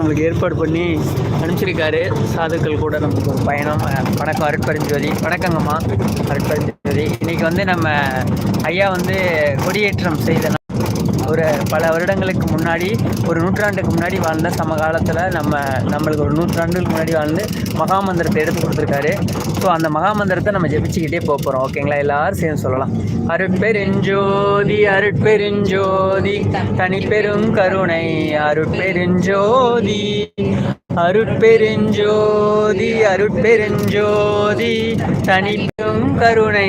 நம்மளுக்கு ஏற்பாடு பண்ணி அனுப்பிச்சிருக்காரு. சாதுக்கள் கூட நமக்கு ஒரு பயணம் வணக்கம் அருட்பரிஞ்சோதி. வணக்கங்கம்மா. அருட்பரிஞ்சோதி. இன்னைக்கு வந்து நம்ம ஐயா வந்து கொடியேற்றம் செய்த ஒரு பல வருடங்களுக்கு முன்னாடி ஒரு நூற்றாண்டுக்கு முன்னாடி வாழ்ந்த சம காலத்தில் நம்ம நம்மளுக்கு ஒரு நூற்றாண்டுக்கு முன்னாடி வாழ்ந்து மகாமந்திரத்தை எடுத்து கொடுத்துருக்காரு. ஸோ அந்த மகாமந்திரத்தை நம்ம ஜெபிச்சுக்கிட்டே போக போகிறோம் ஓகேங்களா எல்லாரும் சேர்ந்து சொல்லலாம். அருட்பெருஞ்சோதி அருட்பெருஞ்சோதி தனிப்பெரும் கருணை. அருட்பெருஞ்சோதி அருட்பெருஞ்சோதி அருட்பெருஞ்சோதி தனிப்பெரும் கருணை.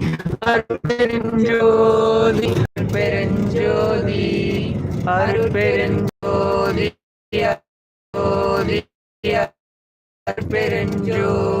அருட்பெருஞ்சோதி பெருஞ்சோதி அருட்பெருஞ்சோதி அருட்பெருஞ்சோதி அருட்பெருஞ்சோதி.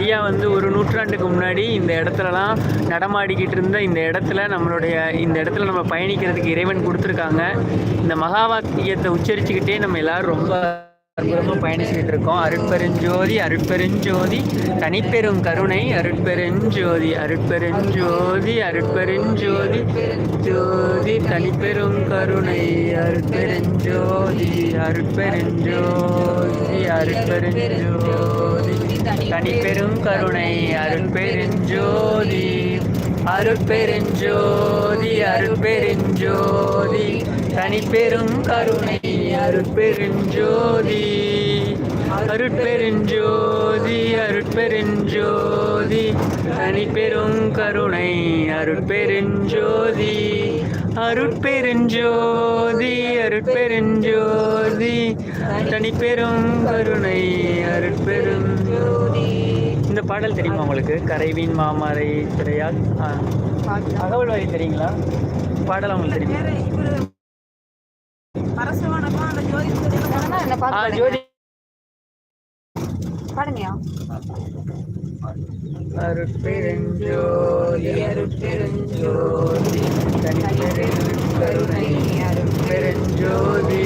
ஐயா வந்து ஒரு நூற்றாண்டுக்கு முன்னாடி இந்த இடத்துலலாம் நடமாடிக்கிட்டு இருந்த இந்த இடத்துல நம்மளுடைய இந்த இடத்துல நம்ம பயணிக்கிறதுக்கு இறைவன் கொடுத்துருக்காங்க. இந்த மகா வாக்கியத்தை உச்சரிச்சுக்கிட்டே நம்ம எல்லாரும் ரொம்ப அற்புதமாக பயணிச்சுக்கிட்டு இருக்கோம். அருட்பெருஞ்சோதி அருட்பெருஞ்சோதி தனிப்பெரும் கருணை அருட்பெருஞ்சோதி அருட்பெருஞ்சோதி அருட்பெருஞ்சோதி ஜோதி தனிப்பெரும் கருணை அருட்பெருஞ்சோதி அருட்பெருஞ்சோதி அருட்பெருஞ்சோதி தனிப்பெரும் கருணை அருட்பெருஞ்சோதி அருட்பெருஞ்சோதி அருட்பெருஞ்சோதி தனிப்பெரும் கருணை அருட்பெருஞ்சோதி. அருட்பெருஞ்சோதி அருட்பெருஞ்சோதி. தனிப்பெரும் கருணை அருட்பெருஞ்சோதி. அருட்பெருஞ்சோதி அருட்பெருஞ்சோதி. தனிப்பெரும் கருணை அருட்பெரும் ஜோதி இந்த பாடல் தெரியுமா உங்களுக்கு? கரைவின் மாமரை திரையால்? தகவல் வழி தெரியுங்களா? பாடல் அவங்களுக்கு தெரியுமா? ஜோதி. பாடுங்கயா அருட்பெருஞ்சோதி அருட்பெருஞ்சோதி தனிப்பெரும் கருணை அருட்பெருஞ்சோதி.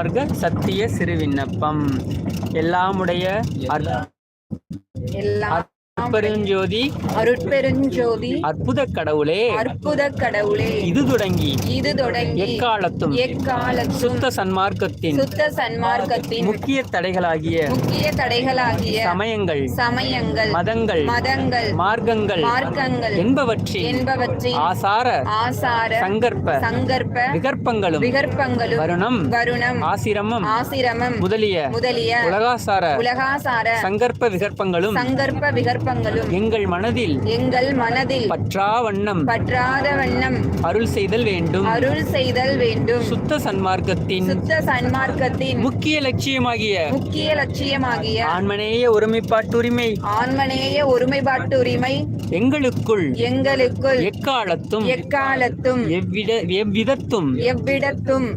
மார்க்க சத்திய சிறு விண்ணப்பம் எல்லாமுடைய எல்லா அற்பெருஞ்சோதி அருட்பெருஞ்சோதி. அற்புத கடவுளே அற்புத கடவுளே இது தொடங்கி. இது தொடங்கி. எக்காலத்தும். எக்காலத்தும். சுத்த சன்மார்க்கத்தின். சுத்த சன்மார்க்கத்தின். முக்கிய தடைகளாகிய. முக்கிய தடைகளாகிய. சமயங்கள். சமயங்கள். மதங்கள். மதங்கள். மார்க்கங்கள். மார்க்கங்கள். என்பவற்றின் என்பவற்றின் ஆசார. ஆசார. சங்கற்ப. சங்கற்ப. விகற்பங்களும். விகற்பங்களும். வருணம். வருணம். ஆசிரமம். ஆசிரமம். முதலிய. முதலிய. உலகாசார. உலகாசார. சங்கற்ப விகற்பங்களும். சங்கற்ப விகற்பங்களும் எங்கள் மனதில் எங்கள் மனதில் பற்றா வண்ணம் பற்றாத வண்ணம் அருள் செய்தல் வேண்டும். அருள் செய்தல் வேண்டும். சுத்த சன்மார்க்கத்தின் சுத்த சன்மார்க்கத்தின் முக்கிய லட்சியமாகிய முக்கிய லட்சியமாகிய ஆண்மனேய ஒருமைப்பாட்டுரிமை ஆன்மநேய ஒருமைப்பாட்டு உரிமை எங்களுக்குள் எங்களுக்குள் எக்காலத்தும் எக்காலத்தும் எவ்விட எவ்விதத்தும் எவ்விடத்தும்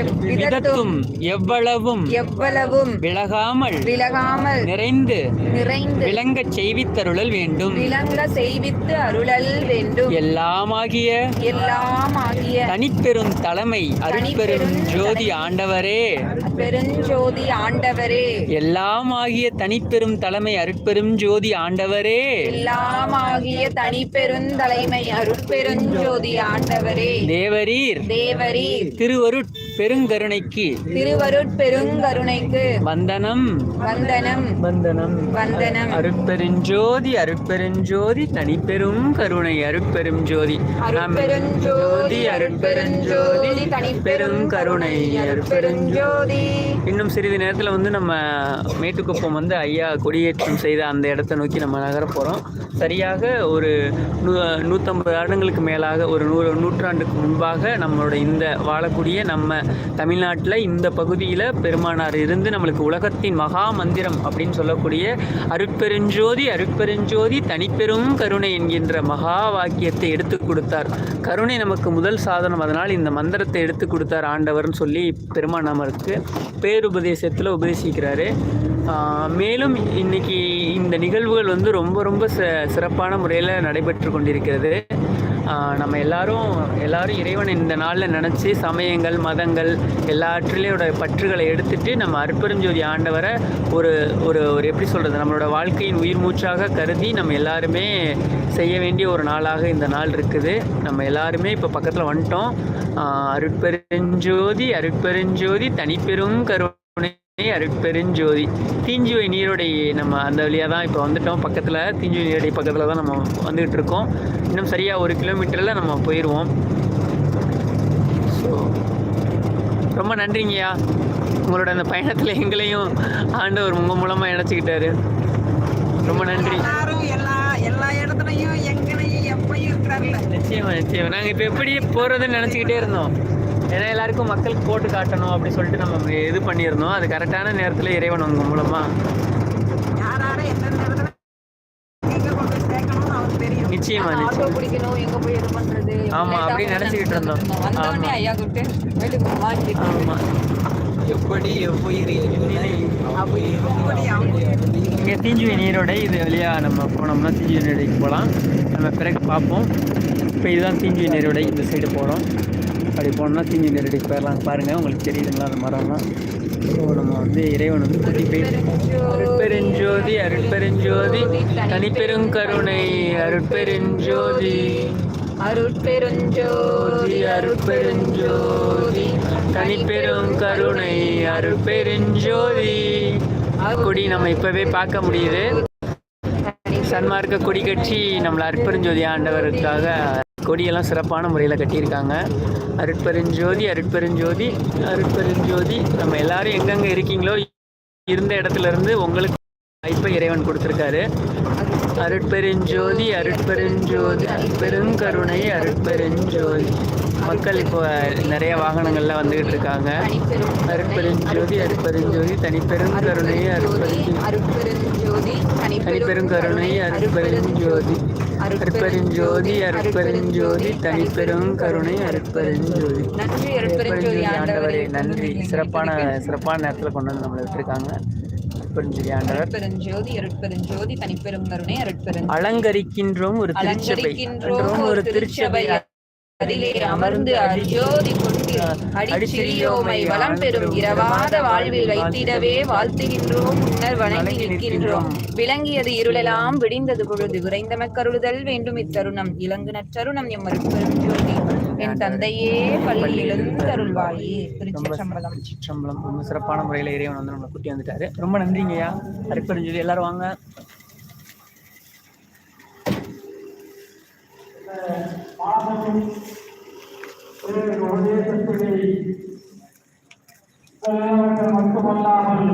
விதத்தும் எவ்வளவும் எவ்வளவும் விலகாமல் விலகாமல் நிறைந்து நிறைந்து விளங்கச் செய்வித்தருளல் வேண்டும். விளங்க செய்வித்து அருளல் வேண்டும். எல்லாமாகிய எல்லாம் ஆகிய தனிப்பெரும் தலைமை அருட்பெரும் ஜோதி ஆண்டவரே. பெருஞ்சோதி ஆண்டவரே. எல்லாம் ஆகிய தனிப்பெரும் தலைமை அருட்பெரும் ஜோதி ஆண்டவரே. எல்லாம் ஆகிய தனிப்பெருந்தலைமை அருட்பெருஞ்சோதி ஆண்டவரே. தேவரீர். தேவரீர். திருவருட் பெருங்கருணைக்கு திருவருட் பெருங்கருணைக்கு வந்தனம் வந்தனம் வந்தனம். வந்தனம் அருட்பெருஞ்சோதி அருட்பெருஞ்சோதி தனிப்பெரும் கருணை அருட்பெரும் ஜோதி அருட்பெருஞ்சோதி அருட்பெருஞ்சோதி தனிப்பெரும் கருணை அருட்பெருஞ்சோதி. ஜோதி இன்னும் சிறிது நேரத்தில் வந்து நம்ம மேட்டுக்குப்பம் வந்து ஐயா கொடியேற்றம் செய்த அந்த இடத்தை நோக்கி நம்ம நகர போகிறோம் சரியாக ஒரு நூ நூற்றம்பது வருடங்களுக்கு மேலாக ஒரு நூறு நூற்றாண்டுக்கு முன்பாக நம்மளோட இந்த வாழக்கூடிய நம்ம தமிழ்நாட்டில் இந்த பகுதியில் பெருமானார் இருந்து நம்மளுக்கு உலகத்தின் மகா மந்திரம் அப்படின்னு சொல்லக்கூடிய அருட்பெருஞ்சோதி அருட்பெருஞ்சோதி தனிப்பெரும் கருணை என்கின்ற மகா வாக்கியத்தை எடுத்து கொடுத்தார். கருணை நமக்கு முதல் சாதனம். அதனால் இந்த மந்திரத்தை எடுத்து கொடுத்தார் ஆண்டவர்னு சொல்லி பெருமானாமருக்கு பேருபதேசத்தில் உபதேசிக்கிறாரு. மேலும் இன்னைக்கு இந்த நிகழ்வுகள் வந்து ரொம்ப ரொம்ப ச சிறப்பான முறையில் நடைபெற்று கொண்டிருக்கிறது. நம்ம எல்லாரும் எல்லாரும் இறைவன் இந்த நாளில் நினச்சி சமயங்கள் மதங்கள் எல்லாற்றிலையோட பற்றுகளை எடுத்துட்டு நம்ம அற்பெருஞ்சோதி ஆண்டவரை ஒரு ஒரு ஒரு எப்படி சொல்கிறது நம்மளோட வாழ்க்கையின் உயிர் மூச்சாக கருதி நம்ம எல்லாருமே செய்ய வேண்டிய ஒரு நாளாக இந்த நாள் இருக்குது. நம்ம எல்லாருமே இப்போ பக்கத்தில் வந்துட்டோம். அருட்பெருஞ்சோதி அருட்பெருஞ்சோதி தனிப்பெரும் கருணை அருட்பெருஞ்சோதி. தீஞ்சுவை நீரோடை நம்ம அந்த வழியாக தான் இப்போ வந்துட்டோம். பக்கத்தில் தீஞ்சுவை நீரோடை பக்கத்தில் தான் நம்ம வந்துகிட்டு இருக்கோம். இன்னும் சரியாக ஒரு கிலோமீட்டரில் நம்ம போயிடுவோம் ஸோ ரொம்ப நன்றிங்கய்யா. உங்களோட அந்த பயணத்தில் எங்களையும் ஆண்டவர் உங்கள் மூலமாக இணைச்சிக்கிட்டாரு. ரொம்ப நன்றி. எல்லா எல்லா இடத்துலயும் எங்கனையும் எப்பயும் நிச்சயமா நிச்சயமா. நாங்கள் இப்போ எப்படி போகிறதுன்னு நினச்சிக்கிட்டே இருந்தோம். ஏன்னா எல்லாருக்கும் மக்களுக்கு போட்டு காட்டணும் அப்படி சொல்லிட்டு நம்ம இது பண்ணியிருந்தோம். அது கரெக்டான நேரத்தில் இறைவன் உங்கள் மூலமாக நிச்சயமா நிச்சயம். ஆமா, அப்படி நினைச்சுக்கிட்டு இருந்தோம். ஆமா. எப்படி இங்கே தீஞ்சுவை நீரோடை இது வழியாக நம்ம போனோம்னா தீஞ்சுவை நீரோடைக்கு போகலாம் நம்ம பிறகு பார்ப்போம். இப்போ இதுதான் தீஞ்சுவை நீரோடை இந்த சைடு போகிறோம் அப்படி போனோம்னா தீஞ்சுவை நீரோடைக்கு போயிடலாம் பாருங்கள் உங்களுக்கு தெரியுதுங்களா அந்த மரம்லாம்? ஸோ நம்ம வந்து இறைவன் வந்து கூட்டி போய் அருட்பெருஞ்சோதி அருட்பெருஞ்சோதி தனிப்பெருங்கருணை அருட்பெருஞ்சோதி. அருட்பெருஞ்சோதி அருட்பெருஞ்சோதி தனிப்பெருங்கருணை அருட்பெருஞ்சோதி. கொடி நம்ம இப்பவே பார்க்க முடியுது. சன்மார்க்க கொடி கட்சி நம்மளை அருட்பெருஞ்சோதி ஆண்டவருக்காக கொடியெல்லாம் சிறப்பான முறையில் கட்டியிருக்காங்க. அருட்பெருஞ்சோதி அருட்பெருஞ்சோதி அருட்பெருஞ்சோதி. நம்ம எல்லாரும் எங்கெங்கே இருக்கீங்களோ இருந்த இடத்துலேருந்து உங்களுக்கு வாய்ப்பை இறைவன் கொடுத்துருக்காரு. அருட்பெருஞ்சோதி அருட்பெருஞ்சோதி பெருங்கருணை அருட்பெருஞ்சோதி. மக்கள் இப்போ நிறைய வாகனங்கள்ல வந்துகிட்டு இருக்காங்க அருட்பெருஞ்சோதி அருட்பெருஞ்சோதி தனிப்பெருங்கருணை அருட்பெருஞ்சோதி அருட்பெருஞ்சோதி தனிப்பெருங்கருணை அருட்பெருஞ்சோதி அருட்பெருஞ்சோதி அருட்பெருஞ்சோதி தனிப்பெருங்கருணை அருட்பெருஞ்சோதி நன்றி அருட்பெருஞ்சோதி ஆண்டவரே நன்றி. சிறப்பான சிறப்பான நேரத்தில் கொண்டு வந்து நம்மளை விட்டுருக்காங்க. அருட்பெருஞ்சோதி அருட்பெருஞ்சோதி தனிப்பெரும் கருணை அலங்கரிக்கின்றோம் ஒரு திருச்சபை. அலங்கரிக்கின்றோம் ஒரு திருச்சபை. அதிலே அமர்ந்து அரிஜோதி கொண்டு அடிச்சிறியோமை வளம் பெறும் இரவாத வாழ்வில் வைத்திடவே வாழ்த்துகின்றோம் முன்னர் வணங்கி நிற்கின்றோம். விளங்கியது இருளெல்லாம் விடிந்தது பொழுது விரைந்தமக்கருளுதல் வேண்டும் இத்தருணம். இலங்கு நற்றருணம் எம் என் தந்தையே பள்ளி எழுந்தருள்வாயே. ரொம்ப திருச்சிற்றம்பலம் சிற்றம்பலம் ரொம்ப சிறப்பான முறையில் இறைவன் வந்து நம்மளை கூட்டி வந்துட்டாரு. ரொம்ப நன்றிங்கய்யா. அருட்பெருஞ்சொலி எல்லாரும் வாங்க. மட்டுமல்லாமல்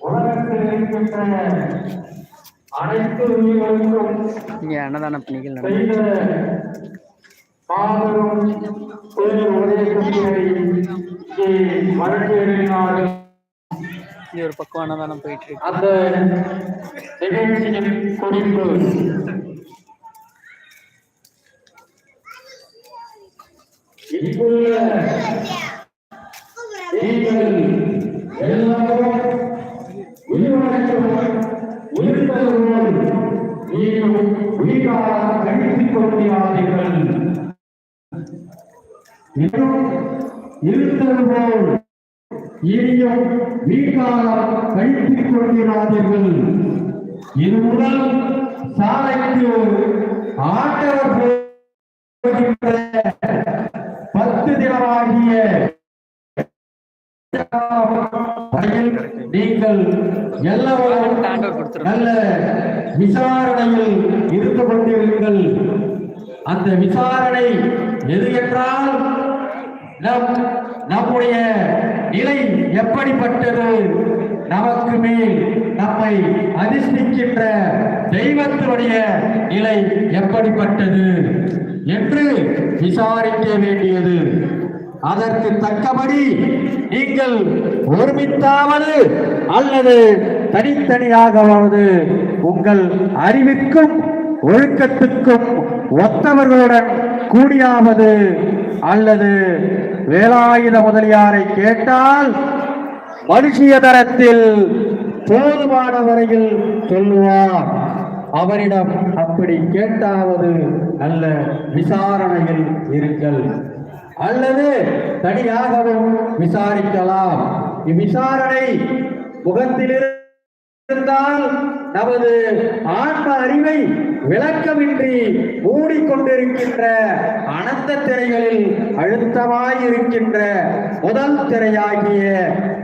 உலகத்தில் இருக்கின்ற அனைத்து உயிர்களுக்கும் அன்னதான பணிகள் செய்த மாபெரும் இங்கே ஒரு பக்கம் அன்னதானம் போயிட்டு அந்த நிகழ்ச்சியின் குறிப்பு இங்குள்ள நீங்கள் எல்லாரும் உயிரிழந்தவர் உயிராக கழித்துக் கொள்கிறார்கள் இன்னும் போல் இனியும் வீட்டாளர் கழித்துக் கொள்கிறார்கள் இது முதல் சாலைக்கு ஆட்டவர் போகின்ற ஆகிய நீங்கள் எல்லவரும் நல்ல விசாரணையில் இருந்து கொண்டிருங்கள். அந்த விசாரணை எது என்றால் நம் நம்முடைய நிலை எப்படிப்பட்டது? நமக்கு மேல் நம்மை அதிர்ஷ்டிக்கின்ற தெய்வத்தினுடைய நிலை எப்படிப்பட்டது? என்று விசாரிக்க வேண்டியது. அதற்கு தக்கபடி நீங்கள் ஒருமித்தாவது அல்லது தனித்தனியாகவாவது உங்கள் அறிவிற்கும் ஒழுக்கத்துக்கும் ஒத்தவர்களுடன் கூடியாவது அல்லது வேலாயுத முதலியாரை கேட்டால் மனுஷிய தரத்தில் போதுமான வரையில் சொல்லுவார். அவரிடம் அப்படி கேட்டாவது நல்ல விசாரணையில் இருங்கள். அல்லது தனியாகவும் விசாரிக்கலாம். இவ்விசாரணை முகத்திலிருந்தால் நமது ஆன்ம அறிவை விளக்கமின்றி மூடிக்கொண்டிருக்கின்ற அனந்த திரைகளில் அழுத்தமாயிருக்கின்ற முதல் திரையாகிய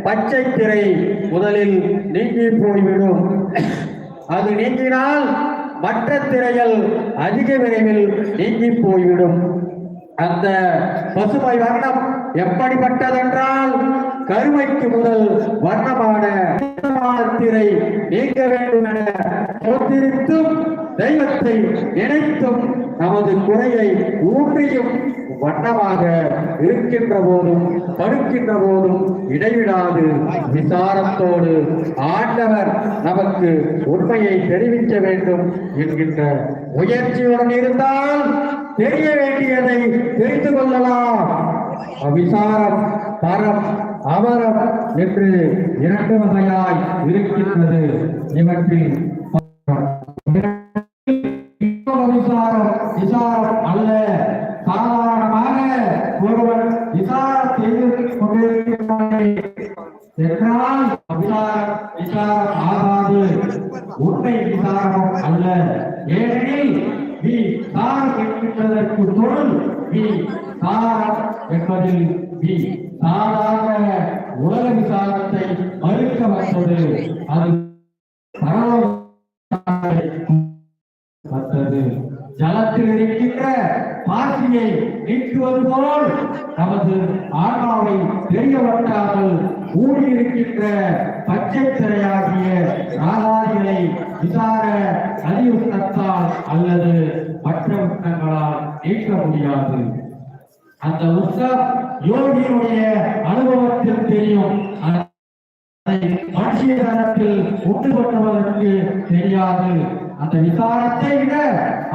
பச்சை திரை முதலில் நீங்கி போய்விடும். அது நீங்கினால் மற்ற திரைகள் அதிக விரைவில் நீங்கி போய்விடும். அந்த பசுமை வர்ணம் எப்படிப்பட்டதென்றால் கருமைக்கு முதல் வர்ணமான திரை நீங்க வேண்டும் என தெய்வத்தை நினைத்தும் நமது குறையை ஊன்றியும் வண்ணமாக இருக்கின்ற போதும் படுக்கின்ற போதும் இடைவிடாது. விசாரத்தோடு ஆண்டவர் நமக்கு உண்மையை தெரிவிக்க வேண்டும் என்கின்ற முயற்சியுடன் இருந்தால் தெரிய வேண்டியதை தெரிந்து கொள்ளலாம். அவிசாரம் பரம் அவரம் என்று இரண்டு வகையாய் இருக்கின்றது. இவற்றில் விசாரம் விசாரம் அல்ல. சாதாரணமாக ஒருவன் விசாரம் செய்து கொண்டிருக்கிறானே என்றால் விசாரம் விசாரம் ஆகாது உண்மை விசாரம் அல்ல ஏனெனில் நீ சாரம் என்கின்றதற்கு பொருள் நீ சாரம் என்பதில் நீ சாதாரண உலக விசாரத்தை மறுக்க வந்தது. அது மற்றது ஜலத்தில் இருக்கின்ற பாசியை நீக்குவது போல் நமது ஆன்மாவை தெரியவட்டாமல் ஊடியிருக்கின்ற பச்சை திரையாகிய ராகாதிகளை விசார அறிவுத்தத்தால் அல்லது மற்ற உத்தங்களால் நீக்க முடியாது. அந்த உத்தம் யோகியுடைய அனுபவத்தில் தெரியும். அதை தரத்தில் உண்டு கொள்வதற்கு தெரியாது. அந்த விசாரத்தை விட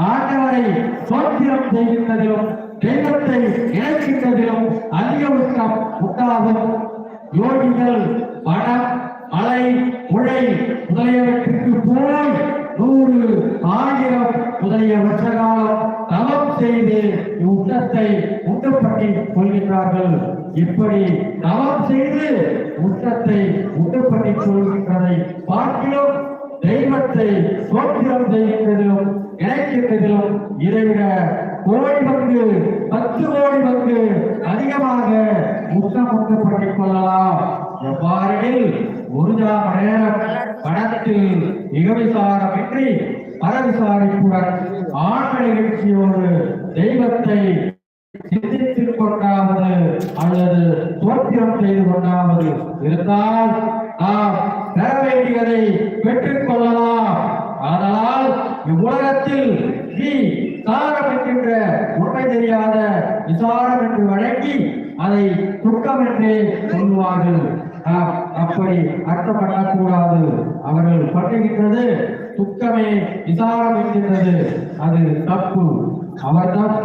ஆண்டவரை சோத்திரம் செய்கின்றதிலும் தெய்வத்தை இணைக்கின்றதிலும் அதிக உத்தம் உண்டாகும். யோகிகள் பணம் அலை உழை முதலியவற்றிற்கு போய் நூறு ஆயிரம் முதலிய வருஷகாலம் தவம் செய்து உச்சத்தை உண்டுபட்டி கொள்கின்றார்கள். இப்படி தவம் செய்து உச்சத்தை உண்டுபட்டி கொள்கின்றதை பார்க்கிலும் தெய்வத்தை சோத்திரம் செய்கின்றதிலும் இணைக்கின்றதிலும் இதைவிட கோடி பங்கு பத்து கோடி பங்கு அதிகமாக முத்தம் உண்டு பண்ணிக் கொள்ளலாம். எவ்வாறெனில் ஒரு ஜாம நேரம் படத்தில் மிகவிசாரமின்றி பரவிசாரிப்புடன் ஆண்மை நிகழ்ச்சியோடு தெய்வத்தை கொண்டாவது அல்லது தோற்றம் செய்து கொண்டாவது இருந்தால் நாம் பெற வேண்டியதை பெற்றுக் கொள்ளலாம். ஆனால் இவ்வுலகத்தில் நீ சாரம் என்கின்ற உண்மை தெரியாத விசாரம் என்று வழங்கி அதை துக்கம் என்றே சொல்லுவார்கள். நாம் அப்படி அர்த்தப்படக்கூடாது. அவர்கள் பண்ணுகின்றது துக்கமே விசாரம் என்கின்றது. அது தப்பு. அவர்தான்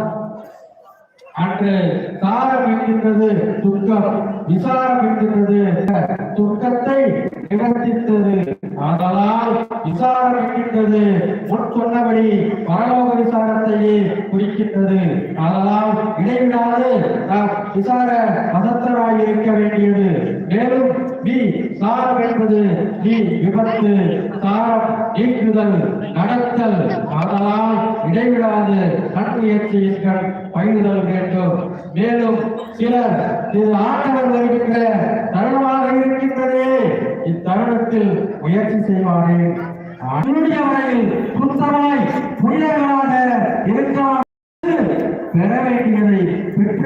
அன்று சாரம் என்கின்றது துக்கம் விசாரம் என்கின்றது துக்கத்தை நிவர்த்தித்தது. ஆதலால் விசாரம் என்கின்றது முன் சொன்னபடி பரலோக விசாரத்தையே குறிக்கின்றது. ஆதலால் இடைவிடாது நாம் விசார மதத்தராய் இருக்க வேண்டியது. மேலும் வி சாரம் என்பது வி விபத்து சாரம் நீக்குதல் நடத்தல். அதனால் இடைவிடாது நன்முயற்சியின் கண் வேண்டும். மேலும் சிலர் இது ஆண்டவர் வருகின்ற தருணமாக இருக்கின்றது. இத்தருணத்தில் முயற்சி செய்வாரே. அன்னுடைய வரையில் சுத்தமாய் புனிதர்களாக இருக்கலாம் பெற வேண்டியதை பெற்று